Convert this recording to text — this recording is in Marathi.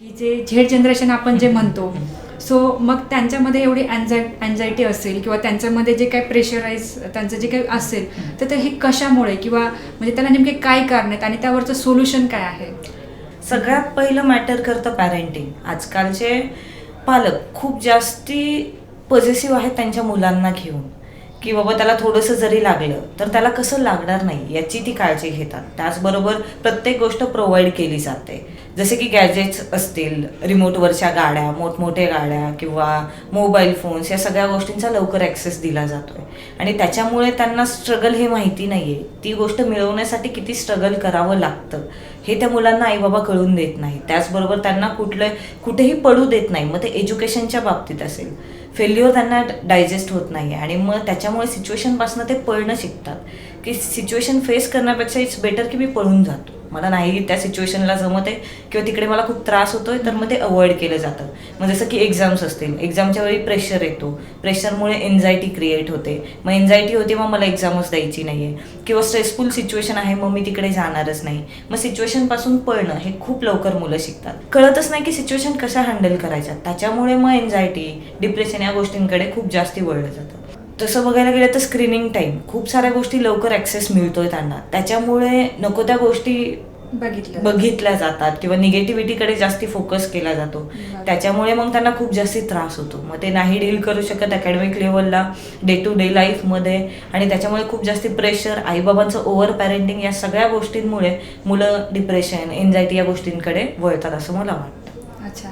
की जे झेड जनरेशन आपण जे म्हणतो सो मग त्यांच्यामध्ये एवढी अँझाय अँझायटी असेल किंवा त्यांच्यामध्ये जे काही प्रेशराईज त्यांचं जे काही असेल तर ते हे कशामुळे किंवा म्हणजे त्याला नेमके काय कारण आहेत आणि त्यावरचं सोल्युशन काय आहे? सगळ्यात पहिलं मॅटर करतं पॅरेंटिंग आजकालचे पालक खूप जास्ती पॉझिटिव्ह आहेत त्यांच्या मुलांना घेऊन. की बाबा त्याला थोडंसं जरी लागलं तर त्याला कसं लागणार नाही याची ती काळजी घेतात. त्याचबरोबर प्रत्येक गोष्ट प्रोव्हाइड केली जाते. जसे की गॅजेट्स असतील रिमोटवरच्या गाड्या मोठमोठ्या गाड्या किंवा मोबाईल फोन्स या सगळ्या गोष्टींचा लवकर ॲक्सेस दिला जातो आहे आणि त्याच्यामुळे त्यांना स्ट्रगल हे माहिती नाही आहे ती गोष्ट मिळवण्यासाठी किती स्ट्रगल करावं लागतं हे त्या मुलांना आई बाबा कळून देत नाही. त्याचबरोबर त्यांना कुठलं कुठेही पडू देत नाही. मग ते एज्युकेशनच्या बाबतीत असेल. फेल्युअर त्यांना डायजेस्ट होत नाही आणि मग त्याच्यामुळे सिच्युएशनपासून ते पळणं शिकतात. की सिच्युएशन फेस करण्यापेक्षा इट्स बेटर की मी पळून जातो. मला नाही त्या सिच्युएशनला जमत आहे किंवा तिकडे मला खूप त्रास होतोय तर मग ते अवॉइड केलं जातं. मग जसं की एक्झाम्स असतील एक्झामच्या वेळी प्रेशर येतो. प्रेशरमुळे एन्झायटी क्रिएट होते. मग एन्झायटी होते मग मला एक्झामच द्यायची नाही आहे किंवा स्ट्रेसफुल सिच्युएशन आहे मग मी तिकडे जाणारच नाही. मग सिच्युएशनपासून पळणं हे खूप लवकर मुलं शिकतात. कळतच नाही की सिच्युएशन कशा हँडल करायच्या. त्याच्यामुळे मग एन्झायटी डिप्रेशन या गोष्टींकडे खूप जास्ती वळलं जातं. तसं बघायला गेलं तर स्क्रीनिंग टाईम खूप साऱ्या गोष्टी लवकर ॲक्सेस मिळतोय त्यांना. त्याच्यामुळे नको त्या गोष्टी बघितलं बघितल्या जातात किंवा निगेटिव्हिटीकडे जास्ती फोकस केला जातो. त्याच्यामुळे मग त्यांना खूप जास्ती त्रास होतो. मग ते नाही डील करू शकत अकॅडमिक लेवलला डे टू डे लाईफमध्ये आणि त्याच्यामुळे खूप जास्ती प्रेशर आईबाबांचं ओव्हर पॅरेंटिंग या सगळ्या गोष्टींमुळे मुलं डिप्रेशन एन्झायटी या गोष्टींकडे वळतात असं मला वाटतं. अच्छा.